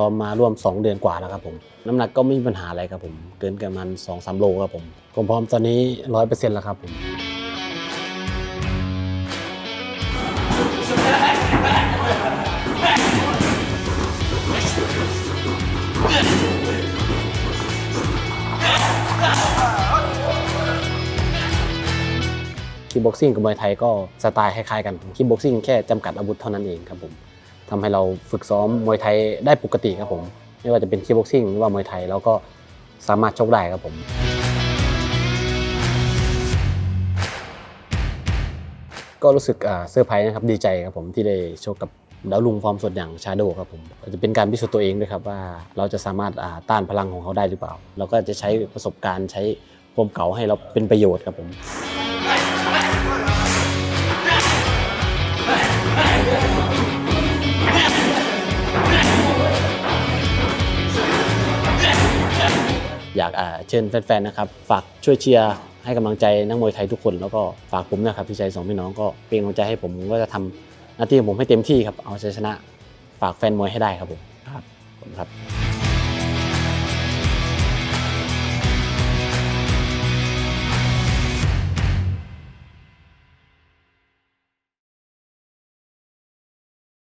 ซ้อมมาร่วม 2 เดือนกว่าแล้วครับผมน้ำหนักก็ไม่มีปัญหาอะไรครับผม เกินกันมันสองสามโลครับผมผมพร้อมตอนนี้ร้อยเปอร์เซ็นต์แล้วครับผมคิกบ็อกซิ่งกับมวยไทยก็สไตล์คล้ายๆกันคิกบ็อกซิ่งแค่จำกัดอาวุธเท่านั้นเองครับผม ทำให้เราฝึกซ้อมมวยไทยได้ปกติครับผม ไม่ว่าจะเป็นคิบ็อกซิ่งหรือว่ามวยไทยเราก็สามารถชกได้ครับผม ก็รู้สึกเซอร์ไพรส์นะครับดีใจครับผมที่ได้โชคกับดาวลุงฟอร์มสดอย่างชาโดครับผมจะเป็นการพิสูจน์ตัวเองด้วยครับว่าเราจะสามารถต้านพลังของเขาได้หรือเปล่า เราก็จะใช้ประสบการณ์ใช้ความเก่าให้เราเป็นประโยชน์ครับผม อยากอ่าเชิญแฟนๆนะครับฝากช่วยเชียร์ให้กำลังใจนักมวยไทยทุกคน แล้วก็ฝากผมนะครับพี่ชัยสองพี่น้องก็เป็นกำลังใจให้ผมผมก็จะทำหน้าที่ของผมให้เต็มที่ครับเอาชัยชนะ ฝากแฟนมวยให้ได้ครับผมครับผมครับ